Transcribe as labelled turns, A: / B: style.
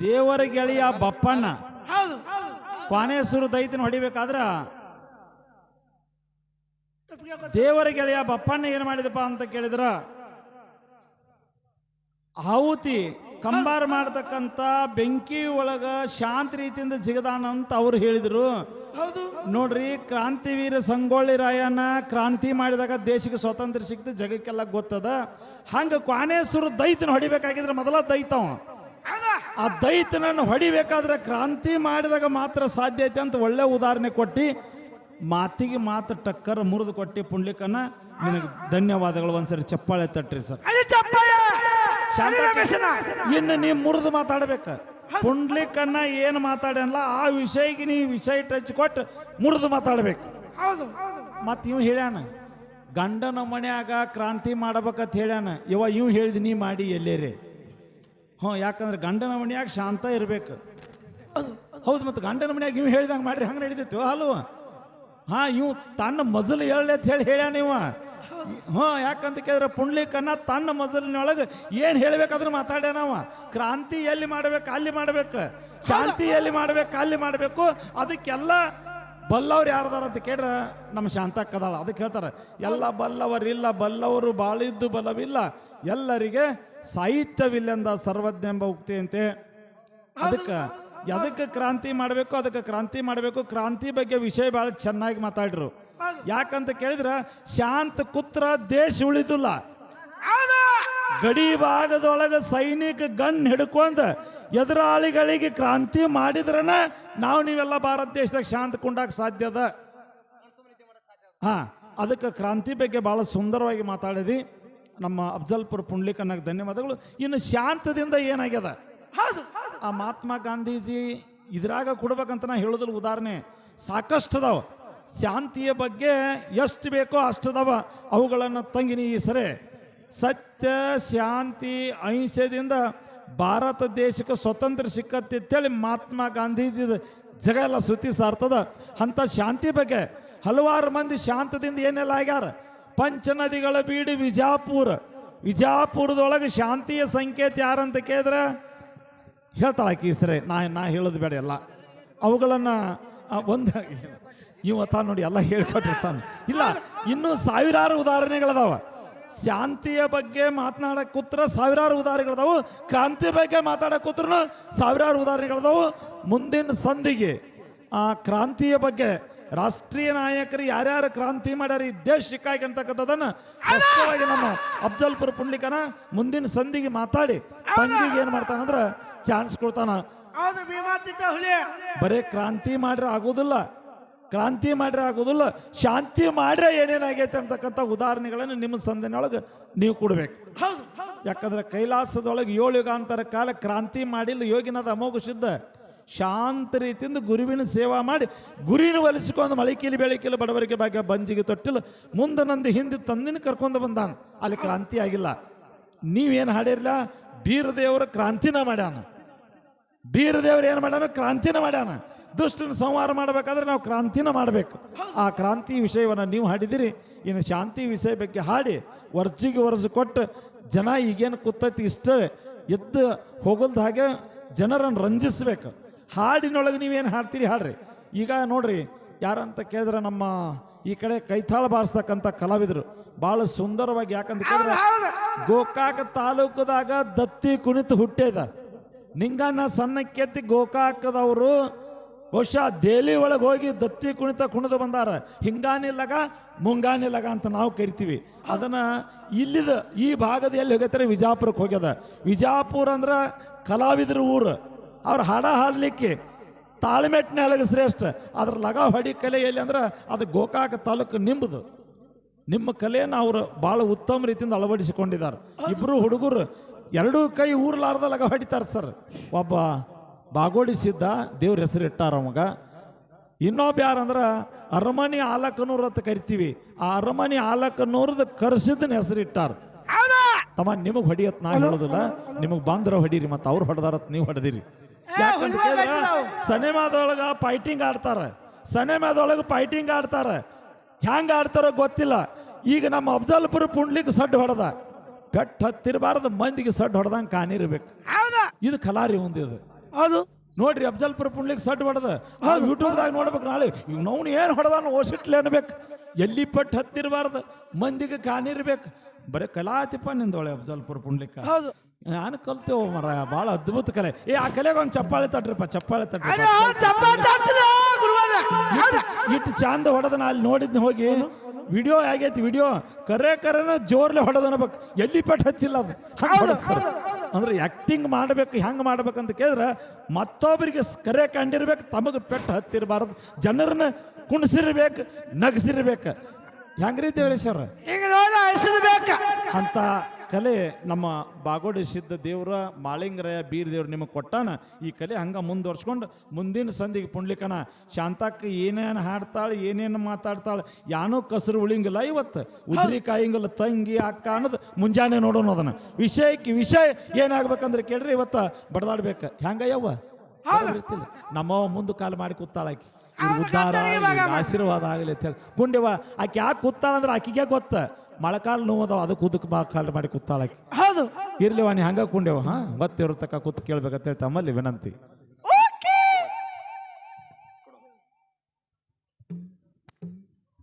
A: ದೇವರ ಗೆಳೆಯ ಬಪ್ಪಣ್ಣ.
B: ಹೌದು.
A: ಕ್ವಾನೇಶ್ವರ ದೈತನ ಹೊಡಿಬೇಕಾದ್ರ ದೇವರ ಗೆಳೆಯ ಬಪ್ಪಣ್ಣ ಏನ್ ಮಾಡಿದಪ್ಪ ಅಂತ ಕೇಳಿದ್ರ ಆಹುತಿ ಕಂಬಾರ ಮಾಡತಕ್ಕಂತ ಬೆಂಕಿ ಒಳಗ ಶಾಂತ ರೀತಿಯಿಂದ ಜಿಗದಾನ ಅಂತ ಅವ್ರು ಹೇಳಿದ್ರು. ನೋಡ್ರಿ ಕ್ರಾಂತಿವೀರ ಸಂಗೊಳ್ಳಿ ರಾಯಣ್ಣ ಕ್ರಾಂತಿ ಮಾಡಿದಾಗ ದೇಶಕ್ಕೆ ಸ್ವಾತಂತ್ರ್ಯ ಸಿಕ್ತು ಜಗಕ್ಕೆಲ್ಲ ಗೊತ್ತದ. ಹಂಗ ಕ್ವಾನೇಶ್ವರ ದೈತನ ಹೊಡಿಬೇಕಾಗಿದ್ರೆ ಮೊದಲ ದೈತವ ಆ ದೈತನನ್ನು ಹೊಡಿಬೇಕಾದ್ರೆ ಕ್ರಾಂತಿ ಮಾಡಿದಾಗ ಮಾತ್ರ ಸಾಧ್ಯ ಐತೆ ಅಂತ ಒಳ್ಳೆ ಉದಾಹರಣೆ ಕೊಟ್ಟು ಮಾತಿಗೆ ಮಾತು ಟಕ್ಕರ್ ಮುರಿದು ಕೊಟ್ಟು ಪುಂಡ್ಲಿಕನ ನಿನಗೆ ಧನ್ಯವಾದಗಳು ಒಂದ್ಸರಿ ಚಪ್ಪಾಳೆ ತಟ್ರಿ ಸರ್. ಇನ್ನು ನೀವು ಮುರಿದು ಮಾತಾಡ್ಬೇಕ. ಪುಂಡ್ಲಿಕನ್ನ ಏನು ಮಾತಾಡಲ್ಲ ಆ ವಿಷಯಕ್ಕೆ ನೀವು ವಿಷಯ ಟಚ್ ಕೊಟ್ಟು ಮುರಿದು ಮಾತಾಡ್ಬೇಕು.
B: ಹೌದು.
A: ಮತ್ತು ಇವ್ ಹೇಳ್ಯಾನ ಗಂಡನ ಮನ್ಯಾಗ ಕ್ರಾಂತಿ ಮಾಡ್ಬೇಕಂತ ಹೇಳ್ಯಾನ. ಇವ ಇವ್ ಹೇಳಿದ್ ನೀ ಮಾಡಿ ಎಲ್ಲೇರಿ. ಹ್ಞೂ, ಯಾಕಂದ್ರೆ ಗಂಡನ ಮನೆಯಾಗ ಶಾಂತ ಇರಬೇಕು. ಹೌದು, ಮತ್ತು ಗಂಡನ ಮನೆಯಾಗ ಇವು ಹೇಳಿದಂಗೆ ಮಾಡ್ರಿ, ಹಂಗೆ ನಡೀತೈತಿ. ಹಲ್ವ ಹಾಂ, ಇವು ತನ್ನ ಮಜಲು ಹೇಳಿ ಅಂತ ಹೇಳಿ ಹೇಳ ನೀವು? ಹ್ಞೂ, ಯಾಕಂತ ಕೇಳಿದ್ರೆ ಪುಂಡ್ಲಿಕನ್ನ ತನ್ನ ಮಜಲಿನೊಳಗೆ ಏನು ಹೇಳ್ಬೇಕಾದ್ರೆ ಮಾತಾಡ್ಯಾನವ ಕ್ರಾಂತಿ ಎಲ್ಲಿ ಮಾಡ್ಬೇಕು, ಅಲ್ಲಿ ಮಾಡ್ಬೇಕು. ಶಾಂತಿ ಎಲ್ಲಿ ಮಾಡ್ಬೇಕು, ಅಲ್ಲಿ ಮಾಡಬೇಕು. ಅದಕ್ಕೆಲ್ಲ ಬಲ್ಲವ್ರು ಯಾರದಾರ ಅಂತ ಕೇಳ್ರ, ನಮ್ಮ ಶಾಂತಕ್ಕದಾಳ. ಅದಕ್ಕೆ ಹೇಳ್ತಾರೆ, ಎಲ್ಲ ಬಲ್ಲವರಿಲ್ಲ, ಬಲ್ಲವರು ಬಾಳಿದ್ದು ಬಲವಿಲ್ಲ. ಎಲ್ಲರಿಗೆ ಸಾಹಿತ್ಯವಿಲ್ಲೆಂದ ಸರ್ವಜ್ಞ ಎಂಬ ಉಕ್ತಿಯಂತೆ ಅದಕ್ಕೆ ಎದಕ್ಕೆ ಕ್ರಾಂತಿ ಮಾಡಬೇಕು ಅದಕ್ಕೆ ಕ್ರಾಂತಿ ಮಾಡಬೇಕು ಕ್ರಾಂತಿ ಬಗ್ಗೆ ವಿಷಯ ಭಾಳ ಚೆನ್ನಾಗಿ ಮಾತಾಡ್ರು. ಯಾಕಂತ ಕೇಳಿದ್ರೆ ಶಾಂತ ಕುತ್ರ ದೇಶ ಉಳಿದಿಲ್ಲ. ಗಡಿ ಭಾಗದೊಳಗೆ ಸೈನಿಕ ಗನ್ ಹಿಡ್ಕೊಂಡು ಎದುರಾಳಿಗಳಿಗೆ ಕ್ರಾಂತಿ ಮಾಡಿದ್ರನ ನಾವು ನೀವೆಲ್ಲ ಭಾರತ ದೇಶದಾಗ ಶಾಂತ ಕುಂಡಾಕ ಸಾಧ್ಯ ಅದ. ಹಾ ಅದಕ್ಕೆ ಕ್ರಾಂತಿ ಬಗ್ಗೆ ಭಾಳ ಸುಂದರವಾಗಿ ಮಾತಾಡಿದಿ. ನಮ್ಮ ಅಫ್ಜಲ್ಪುರ ಪುಂಡ್ಲಿಕನ್ನಾಗ ಧನ್ಯವಾದಗಳು. ಇನ್ನು ಶಾಂತದಿಂದ ಏನಾಗ್ಯದ?
B: ಹೌದು.
A: ಆ ಮಹಾತ್ಮ ಗಾಂಧೀಜಿ ಇದ್ರಾಗ ಕೊಡ್ಬೇಕಂತ ನಾ ಹೇಳೋದಿಲ್ಲ. ಉದಾಹರಣೆ ಸಾಕಷ್ಟು ಅದಾವ ಶಾಂತಿಯ ಬಗ್ಗೆ ಎಷ್ಟು ಬೇಕೋ ಅಷ್ಟದವ. ಅವುಗಳನ್ನು ತಂಗಿನಿ ಈ ಸರಿ. ಸತ್ಯ ಶಾಂತಿ ಅಹಿಂಸೆದಿಂದ ಭಾರತ ದೇಶಕ್ಕೆ ಸ್ವತಂತ್ರ ಸಿಕ್ಕತ್ತೆ ಅಂತೇಳಿ ಮಹಾತ್ಮ ಗಾಂಧೀಜಿ ಜಗ ಎಲ್ಲ ಸುತ್ತಿ ಸಾರ್ತದ. ಅಂಥ ಶಾಂತಿ ಬಗ್ಗೆ ಹಲವಾರು ಮಂದಿ ಶಾಂತದಿಂದ ಏನೆಲ್ಲ ಆಗ್ಯಾರ? ಪಂಚನದಿಗಳ ಬೀಡು ವಿಜಾಪುರ. ವಿಜಾಪುರದೊಳಗೆ ಶಾಂತಿಯ ಸಂಕೇತ ಯಾರಂತ ಕೇಳಿದ್ರೆ ಹೇಳ್ತಾಳೆ ಆಕಿ ಸರಿ ನಾ ನಾ ಹೇಳೋದು ಬೇಡ ಎಲ್ಲ. ಅವುಗಳನ್ನು ಒಂದು ಇವ ನೋಡಿ ಎಲ್ಲ ಹೇಳ್ಕೊಟ್ಟಿರ್ತಾನೆ. ಇಲ್ಲ, ಇನ್ನೂ ಸಾವಿರಾರು ಉದಾಹರಣೆಗಳದಾವ. ಶಾಂತಿಯ ಬಗ್ಗೆ ಮಾತನಾಡಕ್ಕೆ ಕೂತ್ರ ಸಾವಿರಾರು ಉದಾಹರಣೆಗಳದಾವು. ಕ್ರಾಂತಿ ಬಗ್ಗೆ ಮಾತಾಡಕ್ಕೆ ಕೂತ್ರು ಸಾವಿರಾರು ಉದಾಹರಣೆಗಳದಾವು. ಮುಂದಿನ ಸಂಧಿಗೆ, ಆ, ಕ್ರಾಂತಿಯ ಬಗ್ಗೆ ರಾಷ್ಟ್ರೀಯ ನಾಯಕರು ಯಾರ್ಯಾರು ಕ್ರಾಂತಿ ಮಾಡ್ಯಾರ ಈ ದೇಶಕ್ಕಾಗಿ ಅಂತಕ್ಕಂಥದ್ದನ್ನು ಸ್ಪಷ್ಟವಾಗಿ ನಮ್ಮ ಅಫ್ಜಲ್ಪುರ ಪುಂಡ್ಲಿಕನ ಮುಂದಿನ ಸಂಧಿಗೆ ಮಾತಾಡಿ. ತಂಗಿಗೆ ಏನು ಮಾಡ್ತಾನಂದ್ರೆ ಚಾನ್ಸ್ ಕೊಡ್ತಾನ.
B: ಹೌದು ಹುಲಿ.
A: ಬರೀ ಕ್ರಾಂತಿ ಮಾಡ್ರೆ ಆಗೋದಿಲ್ಲ. ಕ್ರಾಂತಿ ಮಾಡ್ರೆ ಆಗೋದಿಲ್ಲ. ಶಾಂತಿ ಮಾಡ್ರೆ ಏನೇನಾಗೈತೆ ಅಂತಕ್ಕಂಥ ಉದಾಹರಣೆಗಳನ್ನು ನಿಮ್ಮ ಸಂಧಿನೊಳಗೆ ನೀವು ಕೊಡಬೇಕು.
B: ಹೌದು
A: ಯಾಕಂದ್ರೆ ಕೈಲಾಸದೊಳಗೆ ಏಳು ಯುಗಾಂತರ ಕಾಲ ಕ್ರಾಂತಿ ಮಾಡಿಲ್ಲ ಯೋಗಿನದ ಅಮೋಘ ಶುದ್ಧ ಶಾಂತ ರೀತಿಯಿಂದ ಗುರುವಿನ ಸೇವಾ ಮಾಡಿ ಗುರಿನ ಒಲಿಸಿಕೊಂಡು ಮಳಿಕೀಲಿ ಬೆಳಕಿಲು ಬಡವರಿಗೆ ಭಾಗ್ಯ ಬಂಜಿಗೆ ತೊಟ್ಟಿಲ್ಲ ಮುಂದೆ ನಂದು, ಹಿಂದೆ ತಂದಿನ ಕರ್ಕೊಂಡು ಬಂದಾನ. ಅಲ್ಲಿ ಕ್ರಾಂತಿ ಆಗಿಲ್ಲ. ನೀವೇನು ಹಾಡಿರಲ್ಲ ಬೀರದೇವರು ಕ್ರಾಂತಿನ ಮಾಡ್ಯಾನ. ಬೀರದೇವ್ರು ಏನು ಮಾಡ್ಯಾನ? ಕ್ರಾಂತಿನ ಮಾಡ್ಯಾನ. ದುಷ್ಟನ ಸಂಹಾರ ಮಾಡಬೇಕಾದ್ರೆ ನಾವು ಕ್ರಾಂತಿನ ಮಾಡಬೇಕು. ಆ ಕ್ರಾಂತಿ ವಿಷಯವನ್ನು ನೀವು ಹಾಡಿದಿರಿ. ಇನ್ನು ಶಾಂತಿ ವಿಷಯ ಬಗ್ಗೆ ಹಾಡಿ. ವರ್ಜಿಗೆ ವರ್ಷ ಕೊಟ್ಟು ಜನ ಈಗೇನು ಕೂತೈತಿ ಇಷ್ಟ ಎದ್ದು ಹೋಗಲ್ದ ಹಾಗೆ ಜನರನ್ನು ರಂಜಿಸ್ಬೇಕು. ಹಾಡಿನೊಳಗೆ ನೀವೇನು ಹಾಡ್ತೀರಿ ಹಾಡ್ರಿ ಈಗ ನೋಡ್ರಿ ಯಾರಂತ ಕೇಳಿದ್ರೆ ನಮ್ಮ ಈ ಕಡೆ ಕೈತಾಳ ಬಾರಿಸ್ತಕ್ಕಂಥ ಕಲಾವಿದರು. ಭಾಳ ಸುಂದರವಾಗಿ ಯಾಕಂತ ಕೇಳಿದ್ರೆ ಗೋಕಾಕ ತಾಲೂಕದಾಗ ದತ್ತಿ ಕುಣಿತು ಹುಟ್ಟೇದ. ನಿಂಗಣ್ಣ ಸಣ್ಣಕ್ಕೆತ್ತಿ ಗೋಕಾಕದವರು ಬಹುಶಃ ದೇಲಿ ಒಳಗೆ ಹೋಗಿ ದತ್ತಿ ಕುಣಿತ ಕುಣಿದು ಬಂದಾರ. ಹಿಂಗಾನಿಲ್ಲಗ ಮುಂಗಾನಿಲ್ಲಗ ಅಂತ ನಾವು ಕರಿತೀವಿ. ಅದನ್ನು ಇಲ್ಲಿದ ಈ ಭಾಗದ ಎಲ್ಲಿ ಹೋಗತ್ತಾರೆ ವಿಜಾಪುರಕ್ಕೆ ಹೋಗ್ಯದ. ವಿಜಾಪುರ ಅಂದ್ರೆ ಕಲಾವಿದ್ರ ಊರು. ಅವ್ರು ಹಾಡ ಹಾಡಲಿಕ್ಕೆ ತಾಳ್ಮೆಟ್ನೆಳಗೆ ಶ್ರೇಷ್ಠ. ಅದ್ರ ಲಗ ಹೊಡಿ ಕಲೆ ಎಲ್ಲಿ ಅಂದ್ರೆ ಅದು ಗೋಕಾಕ ತಾಲೂಕು ನಿಂಬುದು. ನಿಮ್ಮ ಕಲೆಯನ್ನು ಅವರು ಭಾಳ ಉತ್ತಮ ರೀತಿಯಿಂದ ಅಳವಡಿಸಿಕೊಂಡಿದ್ದಾರೆ. ಇಬ್ಬರು ಹುಡುಗರು ಎರಡೂ ಕೈ ಊರ್ಲಾರ್ದ ಲಗ ಹೊಡಿತಾರೆ ಸರ್. ಒಬ್ಬ ಬಾಗೋಡಿ ಸಿದ್ಧ ದೇವ್ರ ಹೆಸರು ಇಟ್ಟಾರ ಅವಾಗ. ಇನ್ನೊಬ್ಬ ಯಾರಂದ್ರೆ ಅರಮನೆ ಆಲಕನೂರು ಅಂತ ಕರಿತೀವಿ. ಆ ಅರಮನೆ ಆಲಕನೂರದ ಕರ್ಸಿದ್ದನ ಹೆಸರು ಇಟ್ಟಾರ. ತಮ್ಮ ನಿಮಗೆ ಹೊಡಿಯತ್ ನಾ ಹೇಳೋದಿಲ್ಲ. ನಿಮಗೆ ಬಂದ್ರೆ ಹೊಡೀರಿ ಮತ್ತು ಅವ್ರು ಹೊಡೆದಾರತ್ ನೀವು ಹೊಡೆದಿರಿ. ಯಾಕಂತ ಕೇಳಿದ್ರೆ ಸಿನಿಮಾದೊಳಗ ಫೈಟಿಂಗ್ ಆಡ್ತಾರೆ. ಸಿನಿಮಾದೊಳಗೆ ಫೈಟಿಂಗ್ ಆಡ್ತಾರೆ. ಹ್ಯಾಂಗ ಆಡ್ತಾರೋ ಗೊತ್ತಿಲ್ಲ. ಈಗ ನಮ್ಮ ಅಫಜಲ್ಪುರ ಪುಂಡ್ಲಿಕ್ಕೆ ಸಡ್ ಹೊಡೆದ. ಪೆಟ್ಟು ಹತ್ತಿರಬಾರದು ಮಂದಿಗೆ ಸಡ್ ಹೊಡೆದಂಗೆ ಕಾಣಿರ್ಬೇಕು.
B: ಹೌದಾ?
A: ಇದು ಕಲಾರಿ ಒಂದಿದು
B: ಹೌದು.
A: ನೋಡ್ರಿ ಅಫಜಲ್ಪುರ ಪುಂಡ್ಲಿಕ್ ಸಡ್ ಹೊಡೆದ. ಯೂಟ್ಯೂಬ್ದಾಗ ನೋಡ್ಬೇಕು ನಾಳೆ. ಈಗ ನೋವು ಏನು ಹೊಡೆದಾನ ಓಸಿಟ್ಲೆ ಅನ್ಬೇಕು. ಎಲ್ಲಿ ಪಟ್ಟು ಹತ್ತಿರಬಾರದು ಮಂದಿಗೆ ಕಾಣಿರ್ಬೇಕು. ಬರೀ ಕಲಾತಿಪ್ಪ ನಿಂದೊಳೆ ಅಫಜಲ್ಪುರ ಪುಂಡ್ಲಿಕ್ಕ.
B: ಹೌದು.
A: ನಾನು ಕಲ್ತೇವ ಮರ ಭಾಳ ಅದ್ಭುತ ಕಲೆ. ಏ ಆ ಕಲೆಗೆ ಒಂದು ಚಪ್ಪಾಳೆ ತಟ್ರಿಪ್ಪ ಚಪ್ಪಾಳೆ ತಟ್ರಿ ಇಟ್ಟು ಚಂದ ಹೊಡೆದ ನಾ ಅಲ್ಲಿ ನೋಡಿದ್ನ ಹೋಗಿ. ವಿಡಿಯೋ ಆಗೈತಿ ವಿಡಿಯೋ. ಕರೆ ಕರೆನ ಜೋರ್ಲೆ ಹೊಡೆದ ಅನ್ಬೇಕು ಎಲ್ಲಿ ಪೆಟ್ಟು ಹತ್ತಿಲ್ಲ ಅದು. ಸರ್. ಅಂದ್ರೆ ಆ್ಯಕ್ಟಿಂಗ್ ಮಾಡ್ಬೇಕು ಹೆಂಗೆ ಮಾಡ್ಬೇಕಂತ ಕೇಳಿದ್ರೆ ಮತ್ತೊಬ್ಬರಿಗೆ ಕರೆ ಕಂಡಿರ್ಬೇಕು ತಮಗೆ ಪೆಟ್ಟು ಹತ್ತಿರಬಾರ್ದು. ಜನರನ್ನ ಕುಣಿಸಿರ್ಬೇಕು ನಗಸಿರ್ಬೇಕು. ಹೆಂಗ್ರಿ ದೇವರೇಶ್ವರ ಅಂತ ಕಲೆ ನಮ್ಮ ಬಾಗೋಡಿ ಸಿದ್ಧ ದೇವರ ಮಾಳಿಂಗರಾಯ ಬೀರ್ ದೇವ್ರು ನಿಮಗೆ ಕೊಟ್ಟಾನ? ಈ ಕಲೆ ಹಂಗ ಮುಂದುವರ್ಸ್ಕೊಂಡು ಮುಂದಿನ ಸಂದಿಗೆ ಪುಂಡ್ಲಿಕ್ಕನ ಶಾಂತಕ್ಕ ಏನೇನು ಹಾಡ್ತಾಳೆ ಏನೇನು ಮಾತಾಡ್ತಾಳೆ ಯಾನೋ ಕಸರು ಉಳಿಂಗಿಲ್ಲ ಇವತ್ತು. ಉದ್ರಿ ಕಾಯಿಂಗಲ್ಲ ತಂಗಿ ಅಕ್ಕ ಅನ್ನೋದು ಮುಂಜಾನೆ ನೋಡೋಣ ಅದನ್ನು. ವಿಷಯಕ್ಕೆ ವಿಷಯ ಏನಾಗ್ಬೇಕಂದ್ರೆ ಕೇಳ್ರಿ ಇವತ್ತು ಬಡದಾಡ್ಬೇಕು. ಹೆಂಗಯ್ಯವ್ವ ಬರೋದಿರ್ತಿಲ್ಲ. ನಮ್ಮ ಮುಂದೆ ಕಾಲು ಮಾಡಿ ಕೂತಾಳಾಕಿ. ಉದ್ದಾರ ಆಶೀರ್ವಾದ ಆಗಲಿ ಅಂತ ಹೇಳಿ. ಗುಂಡೆವ ಆಕೆ ಯಾಕೆ ಕೂತಾಳಂದ್ರೆ ಆಕಿಗೆ ಗೊತ್ತ. ಮೊಳಕಾಲು ನೋವದ ಅದಕ್ಕೆ ಉದಕ್ಕೆ ಕಾಲು ಮಾಡಿ ಕೂತಾಳಕ್ಕೆ
B: ಹೌದು.
A: ಇರ್ಲಿವ ನೀ ಹಂಗ ಕುಂಡೆವು ಹಾ? ಗೊತ್ತಿರತಕ್ಕ ಕೂತ್ ಕೇಳ್ಬೇಕಂತ ಹೇಳಿ ತಮ್ಮಲ್ಲಿ ವಿನಂತಿ.